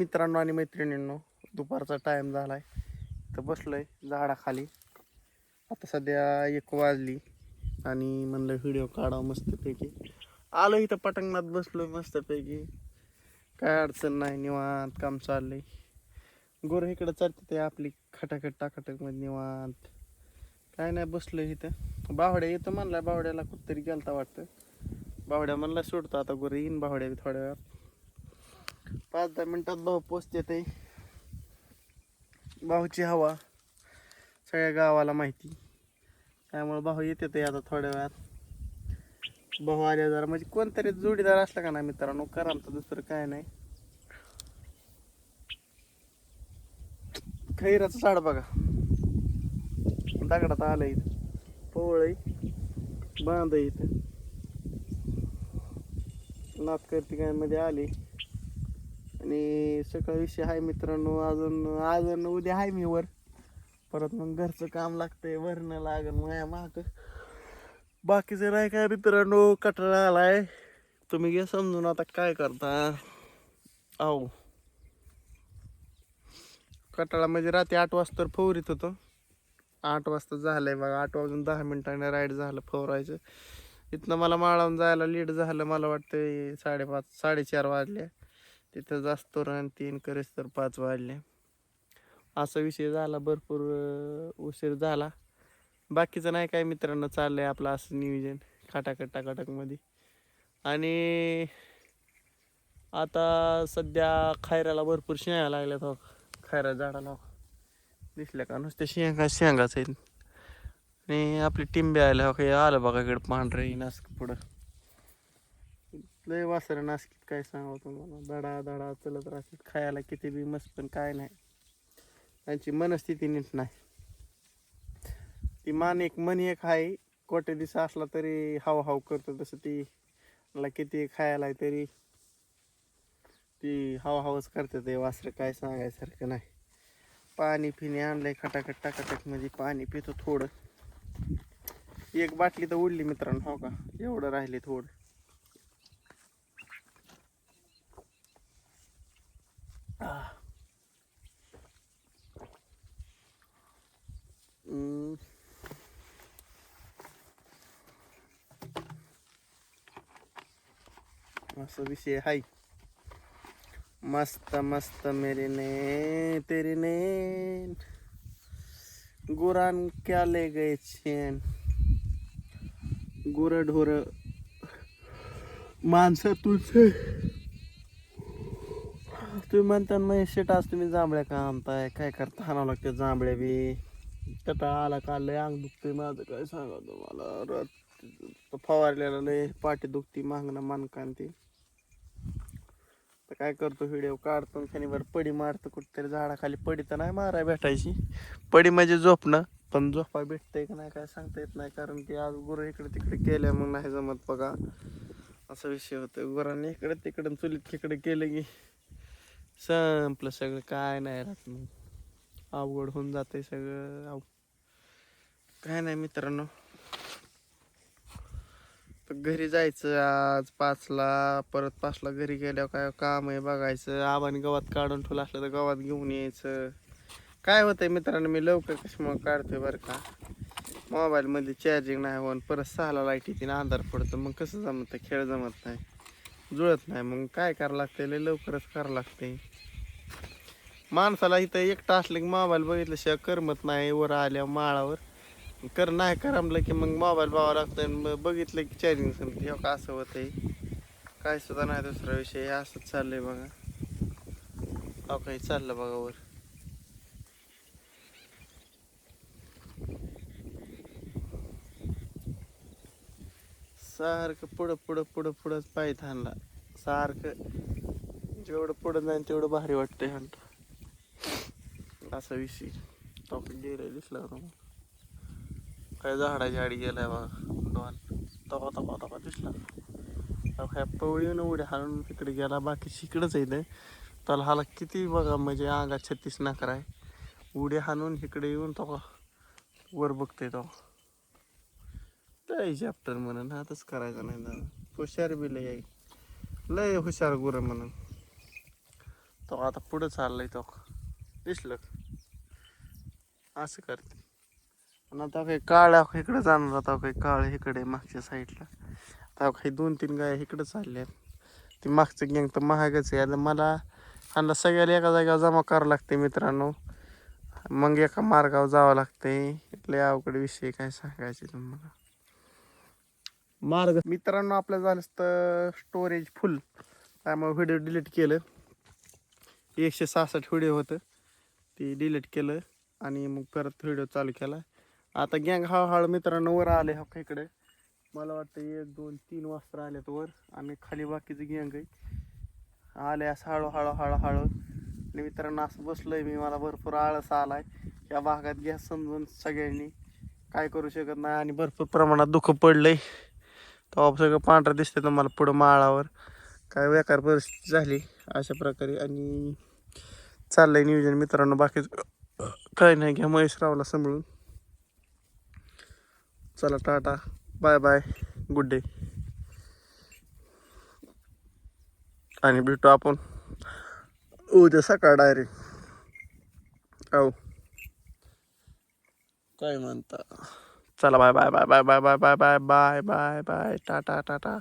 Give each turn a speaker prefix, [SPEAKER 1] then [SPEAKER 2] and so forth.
[SPEAKER 1] मित्रांनो आणि मैत्रिणींनो दुपारचा टाइम झालाय. तर बसलोय झाडाखाली. आता सध्या एक वाजली आणि म्हणलं व्हिडिओ काढावं मस्तपैकी. आलो इथं पटंगणात बसलोय मस्तपैकी. काय अडचण नाही निवांत काम चाललंय. गोर इकडं चालते ते आपली खटाखट टाकाटकमध्ये निवांत. काय नाही बसलोय इथं. बावड्या येतो म्हणला बावड्याला कुठतरी गेलता वाटतं. बावड्या म्हणला सोडतो आता गोर येईन बावड्या थोड्या वेळात. पाच दहा मिनटात भाऊ पोचते ते भाऊची हवा सगळ्या गावाला माहिती. त्यामुळे भाऊ येते ते आता थोड्या वेळात. भाऊ आल्या जरा म्हणजे कोणतरी जोडीदार असला का ना मित्रांनो करा आमचं दुसरं काय नाही. खैराचं झाड बघा. दगडात आलं इथं. पोवळ बांध इथं. नातकर्तिकांमध्ये मध्ये आले. आणि सकाळ विषय आहे मित्रांनो अजून अजून उद्या आहे मी वर. परत मग घरचं काम लागतंय वरणं लागन माया माग. बाकीचं नाही काय मित्रांनो कटाळा आलाय. तुम्ही घे समजून आता काय करता. आहो. कटाळा म्हणजे रात्री आठ वाजता फवरीत होतो. आठ वाजता झालंय बघा आठ वाजून दहा मिनिटाने राईड झालं फवरायचं. इथनं मला माळावून जायला लेट झालं मला वाटतं साडेपाच साडेचार वाजले. तिथं जास्त रन तीन करेस तर पाच वाढले. असा विषय झाला भरपूर उशीर झाला. बाकीचं नाही काय मित्रांनो चाललंय आपलं असं नियोजन खाटाखट टाकाटकमध्ये आणि आता सध्या खायराला भरपूर शेंगा लागल्यात हो. खायरा झाडाला. दिसल्या का नुसते शेंगा शेंगाच आहेत. आणि आपली टिंब्या आल्या हो काही आलं बघा इकडं पांढरे नास्क पुढं. लय वासर नासकीत काय सांगावं तुम्हाला? दडा दडा चलत राहतात. खायला किती बी मस्त पण काय नाही. त्यांची मनस्थिती नीट नाही. ती मान एक मन एक आहे. कोटे दिवस असला तरी हाव हाव करतो तसं ती. मला किती खायला आहे तरी ती हाव हावच करते ते वासर. काय सांगायसारखं नाही. पाणी पिणे आणलंय खटाखट टाकाटक म्हणजे पाणी पितो थोडं. एक बाटली तर उडली मित्रांनो हो का? एवढं राहिले थोडं. हम्म. असं विषय हाय मस्त मस्त मेरे ने तेरे ने गुरान क्या ले गए चैन गुर ढोर माणसं तुझे. तुम्ही म्हणता मग शेट आज तुम्ही जांभळ्या का आणताय? काय करता? आणावं लागते जांभळ्या बी. कटा आला का लय अंग दुखते माझं काय सांगा तुम्हाला? रात फवारलेला लय पाठी दुखती मागणं मानकांती. तर काय करतो व्हिडिओ काढतो शनिवार पडी मारतो कुठेतरी झाडाखाली. पडी तर नाही माराय भेटायची. पडी म्हणजे झोपणं पण झोपा भेटतंय का नाही काय सांगता येत नाही कारण की आज गुरु इकडे तिकडे केल्या मग नाही जमत बघा. असा विषय होतो गुरांनी इकडे तिकडे चुलीत तिकडे केलं की संपलं सगळं काय नाही राहत मग. अवघड होऊन जाते सगळं. अव काय नाही मित्रांनो. तर घरी जायचं आज पाचला परत पाचला घरी गेल्यावर काय काम आहे बघायचं. आबाने गवत काढून ठेवलं असलं तर गवत घेऊन यायचं. काय होतंय मित्रांनो मी लवकर कशामुळे काढतोय बरं का? मोबाईलमध्ये चार्जिंग नाही होऊन परत सहाला लाइट येते आणि अंधार पडतो. मग कसं जमतं? खेळ जमत नाही. जुळत नाही. मग काय करावं लागते लय लवकरच करावं लागते माणसाला इथं एकटा असलं की मोबाईल बघितल्याशिवाय करमत नाही. वर आल्या माळावर. कर नाही करमलं की मग मोबाईल बघावं लागतं आणि मग बघितलं की चार्जिंग संपते. हो का असं आहे काय सुद्धा नाही दुसरा विषय. हे असंच चाललंय बघा. हो काही चाललं बघा वर. सारखं पुढं पुढं पुढं पुढंच पाय थांबला. सारखं जेवढं पुढं जाईन तेवढं भारी वाटतंय ह्यांना असा विषय. तो गेलं दिसला तो काय झाडाची आडी गेलाय बघा. डॉन तवा तवा तवा दिसला. अहो, काय पवळीनं उड्या हाणून तिकडे गेला. बाकी शिकडंच आहे त्याला हाला किती बघा म्हणजे अंगात छत्तीस नाकर आहे उड्या हाणून इकडे येऊन तो वर बघतोय तो. लय चॅप्टर म्हणून हातच करायचा नाही दादा हुशार बी लय आहे. लय हुशार गुर म्हणून. तो आता पुढं चाललाय तो. दिसलं. का? असं करते. आणि आता काही काळ इकडे जाणार आता काही काळ इकडे मागच्या साईडला आता काही दोन तीन गाय इकडे चालल्या ती मागचं गँग तर महागच आहे. आता मला ह्यांना सगळ्याला एका जागेवर जमा करावं लागते मित्रांनो. मग एका मार्गावर जावं लागते लय अवघड विषय काय सांगायचे तुम्हाला. मार्ग. मित्रांनो आपल्या झालं तर स्टोरेज फुल त्यामुळे व्हिडिओ डिलीट केलं. एकशे सहासष्ट व्हिडिओ होतं. ते डिलीट केलं आणि मग परत व्हिडिओ चालू केला. आता गँग हळूहळू मित्रांनो वर आले हो इकडे? मला वाटतं एक दोन तीन वाजता आलेत वर. आणि खाली बाकीचं गँग आहे. आले असं हळूहळू हळूहळू. आणि मित्रांनो असं बसलोय मी. मला भरपूर आळस आलाय. या भागात गॅस समजून सगळ्यांनी काय करू शकत नाही आणि भरपूर प्रमाणात दुःख पडलंय. तेव्हा सगळं पांढरं दिसतं तुम्हाला पुढं माळावर. काय बेकार परिस्थिती झाली अशा प्रकारे. आणि चाललंय नियोजन मित्रांनो. बाकीचं काय नाही. घ्या महेश रावला सांभाळून. चला tata. Bye bye. Good day आणि भेटू आपण उद्या सकाळ डायरेक्ट औ काय म्हणता? चला bye bye bye bye bye bye bye bye bye bye bye tata tata